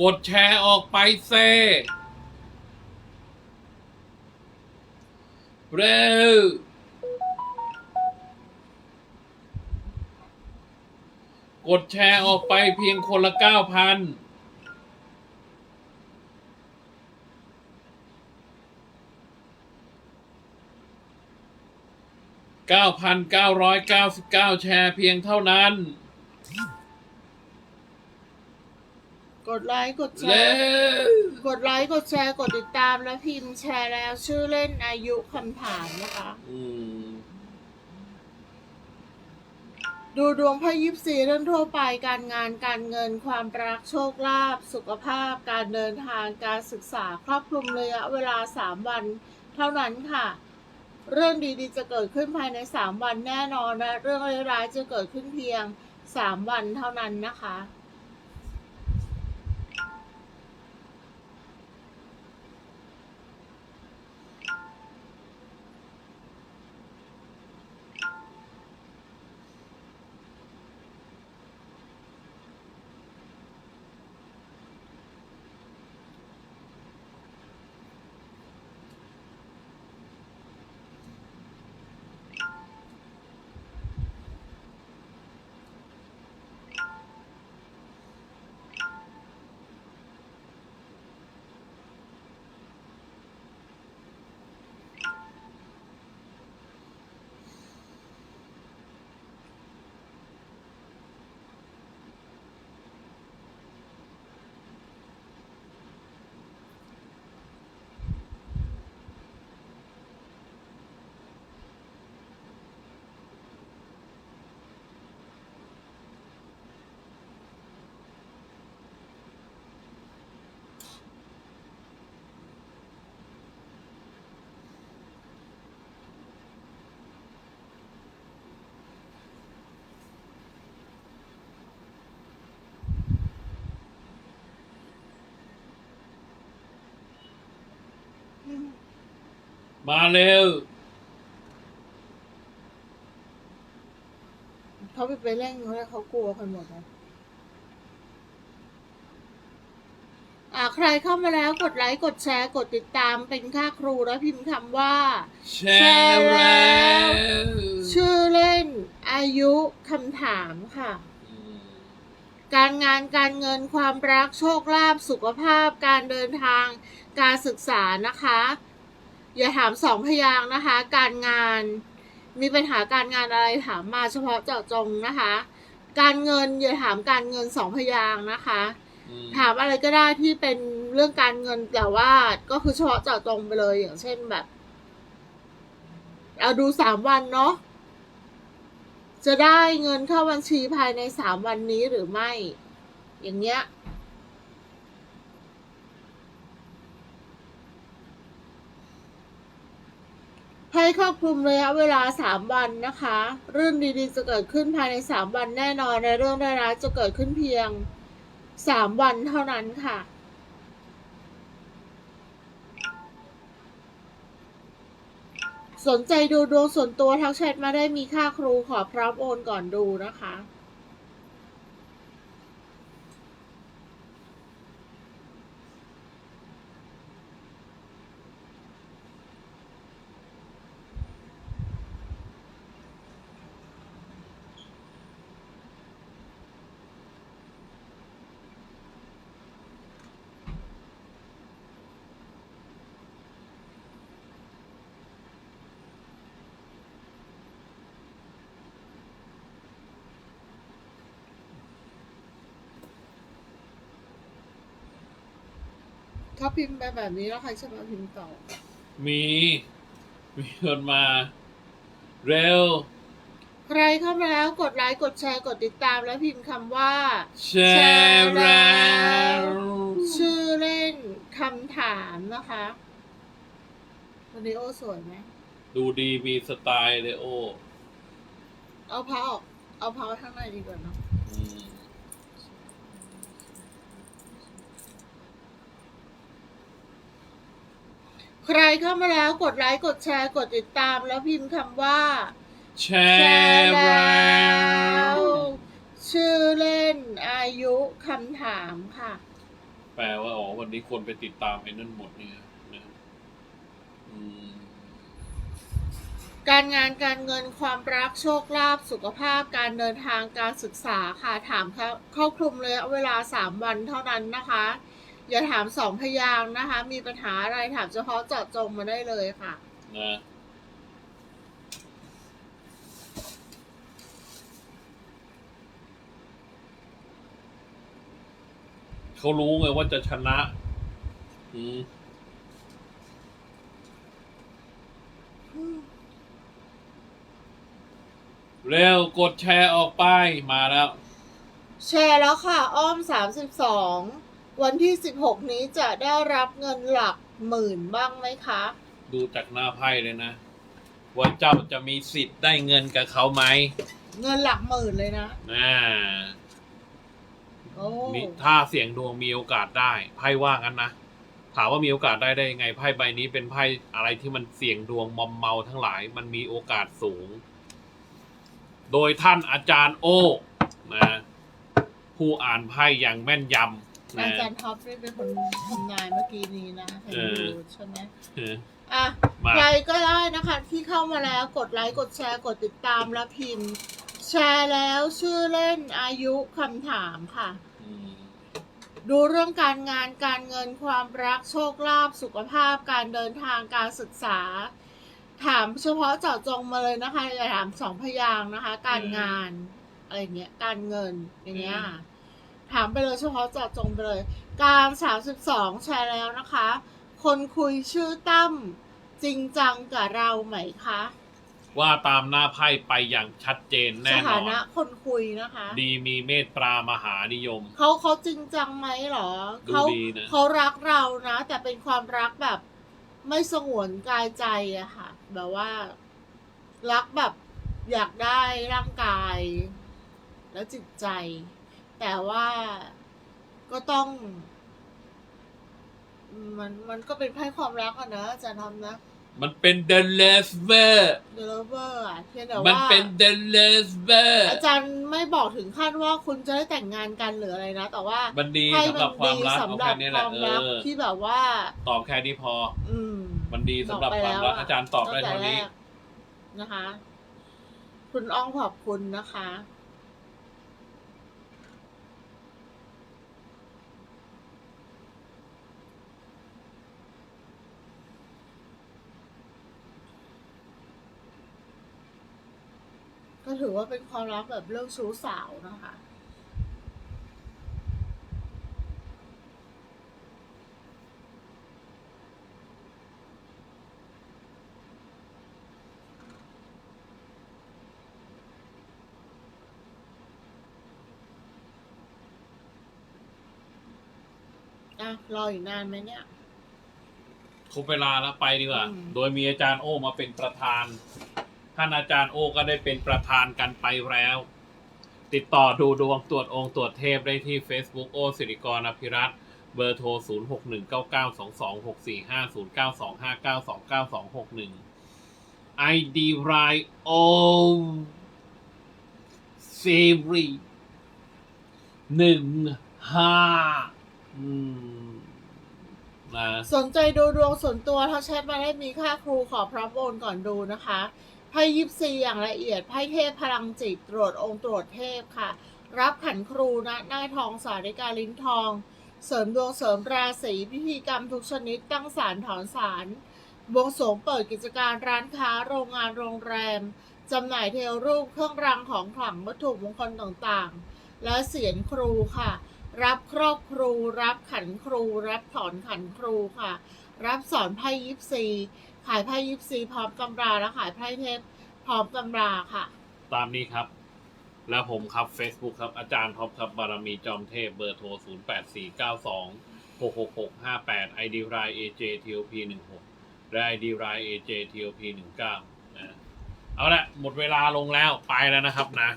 กดแชร์ออกไปเซเร็วกดแชร์ออกไปเพียงคนละเก้าพันเก้าพันเก้าร้อยเก้าสิบเก้าแชร์เพียงเท่านั้น กดไลค์กดแชเร็ร์วกดไลค์กดแชร์กดติดตามและพิมพ์แชร์แล้ว ชื่อเล่นอายุคำถามนะคะ อืมดูดวงไพ่ยิปซีเรื่องทั่วไปการงานการเงินความรักโชคลาภสุขภาพ การเดินทางการศึกษาครอบคลุมระยะเวลา 3 วัน เท่านั้นค่ะ เรื่องดีๆจะเกิดขึ้นภายใน 3 วันแน่นอนและเรื่องร้ายๆจะเกิดขึ้นเพียง 3 วันเท่านั้นนะคะ มาเร็วเขาไปไปเร่งเขาเลยเขากลัวกันหมดนะอ่าใครเข้ามาแล้วกดไลค์กดแชร์กดติดตามเป็นค่าครูแล้วพิมพ์คำว่า แชร์แล้วชื่อเล่น อายุคำถามค่ะอืมการงานการเงินความรักโชคลาภสุขภาพ การเดินทาง การศึกษานะคะ อย่าถามสองพยางค์นะคะ การงานมีปัญหาการงานอะไรถามมาเฉพาะเจาะจงนะคะ การเงินอย่าถามการเงินสองพยางค์นะคะอืมถามอะไรก็ได้ที่เป็นเรื่องการเงินแต่ว่าก็คือเฉพาะเจาะจงไปเลยอย่างเช่นแบบเอาดูสามวันเนาะจะได้เงินเข้าบัญชีภายในสามวันนี้หรือไม่ อย่างเงี้ย ให้ครอบคลุมระยะเวลาสามวันนะคะ เรื่องดีๆจะเกิดขึ้นภายในสามวันแน่นอนในเรื่องร้ายๆจะเกิดขึ้นเพียงสามวันเท่านั้นค่ะ สนใจดูดวงส่วนตัวทักแชทมาได้มีค่าครูขอพร้อมโอนก่อนดูนะคะ ถ้าพิมพ์ไปแบบนี้แล้วใครจะมาพิมพ์ต่อ มี มีคนมา เร็ว ใครเข้ามาแล้วกดไลค์กดแชร์กดติดตามแล้วพิมพ์คำว่า แชร์แล้วชื่อเล่นคำถามนะคะวันนี้โอสวยไหมดูดีมีสไตล์เลยโอ้เอาผ้าออก เอาผ้าไว้ข้างในดีกว่าเนอะอืม ใครเข้ามาแล้วกดไลค์กดแชร์กดติดตามแล้วพิมพ์คำว่า แชร์แล้วชื่อเล่นอายุคำถามค่ะ แปลว่าอ๋อวันนี้คนไปติดตามไอ้นั่นหมดเนี่ยนะอืมการงานการเงินความรักโชคลาภสุขภาพการเดินทางการศึกษาค่ะถามคครอบคลุมเลยเวลาสามวันเท่านั้นนะคะ อย่าถามสองพยางค์นะคะ มีปัญหาอะไรถามเฉพาะเจาะจงมาได้เลยค่ะ นะเขารู้ไงว่าจะชนะอืมเร็วกดแชร์ออกไปมาแล้ว แชร์แล้วค่ะ อ้อม32 วันที่ 16 นี้จะได้รับเงินหลักหมื่นบ้างไหมคะ ดูจากหน้าไพ่เลยนะ ว่าเจ้าจะมีสิทธิ์ได้เงินกับเขาไหมเงินหลักหมื่นเลยนะอ่าโอ้มีถ้าเสี่ยงดวงมีโอกาสได้ไพ่ว่ากันนะถามว่ามีโอกาสได้ได้ยังไงไพ่ใบนี้เป็นไพ่อะไรที่มันเสี่ยงดวงมอมเมาทั้งหลาย มันมีโอกาสสูง โดยท่านอาจารย์โอนะผู้อ่านไพ่อย่างแม่นยำ อานะจารย์ท็อปนี่เป็นคนทำนายเมื่อกี้นี้นะเห็นเออดูใช่ไหมเอออะมาใครก็ได้นะคะ ที่เข้ามาแล้วกดไลค์กดแชร์กดติดตามและพิมพ์ แชร์แล้วชื่อเล่นอายุคำถามค่ะอืมดูเรื่องการงานการเงินความรักโชคลาภสุขภาพการเดินทางการศึกษา ถามเฉพาะเจาะจงมาเลยนะคะอย่าถามสองพยางค์นะคะ การงานอะไรเงี้ยการเงินอย่างเงี้ยค่ะ ถามไปเลยเฉพาะเจาะจงไปเลย การสามสิบสองแชร์แล้วนะคะ คนคุยชื่อตั้มจริงจังกับเราไหมคะ ว่าตามหน้าไพ่ไปอย่างชัดเจนสแน่นถาอน นะคนคุยนะคะ ดีมีเมตตามหานิยม เขาเขาจริงจังไหมเหรอ ดูเขาดีนะ เขารักเรานะ แต่เป็นความรักแบบ ไม่สงวนกายใจอะค่ะ แบบว่า รักแบบอยากได้ร่างกาย และจิตใจ แต่ว่าก็ต้อง มันมันก็เป็นไพ่ความรักอะนะอาจารย์ทำนะ มันเป็น the lover เดลเวอร์อะเพียงแต่มันว่าเป็น the lover อาจารย์ไม่บอกถึงขั้นว่าคุณจะได้แต่งงานกันหรืออะไรนะ แต่ว่ามันดีไพ่สำหรับความรักสำเอาหรัแค่บนี้คแหละวามเอรักอที่แบบว่า ตอบแค่นี้พอ อืม มันดีสำหรับความรักอาจารย์ตอบได้เท่านี้ ตั้งแต่แรกนะคะ คุณอ้องขอบคุณนะคะ ก็ถือว่าเป็นความรักแบบเรื่องชู้สาวนะคะอะรออีกนานไหมเนี่ย ครบเวลาแล้วไปดีกว่า อืม โดยมีอาจารย์โอมาเป็นประธาน ท่านอาจารย์โอก็ได้เป็นประธานกันไปแล้ว ติดต่อดูดวงตรวจองค์ตรวจเทพได้ที่ Facebook โอสิริกรอภิรัตเบอร์โทร 0 6 1 9 9 2 2 6 4 5 0 9 2 5 9 2 9 2 6 1 ID r i o s a v y หนึ่งห้าอืมนะ สนใจดูดวงส่วนตัวถ้าแชทมาได้มีค่าครูขอพร้อมโอนก่อนดูนะคะ ไพ่ยิปซีอย่างละเอียดไพ่เทพพลังจิตตรวจองค์ตรวจเทพค่ะ รับขันครูนะหน้าทองสาริกาลิ้นทอง เสริมดวงเสริมราศีพิธีกรรมทุกชนิดตั้งศาลถอนศาลบวงสรวงเปิดกิจการร้านค้าโรงงานโรงแรมจำหน่ายเทวรูปเครื่องรางของขลังวัตถุมงคลต่างๆ และเสียนครูค่ะ รับครอบครู รับขันครู รับถอนขันครูค่ะ รับสอนไพ่ยิปซี ขายไพ่ยิปซีพร้อมตำราและขายไพ่เทพพร้อมตำราค่ะ ตามนี้ครับ แล้วผมครับ Facebook ครับ อาจารย์ท็อปครับบารมีจอมเทพเบอร์โทร 0 8 4 9 2 6 6 6 5 8 ID r i AJ TOP 1 6และ ID r i AJ TOP 1 9นะเอาละหมดเวลาลงแล้วไปแล้วนะครับนะ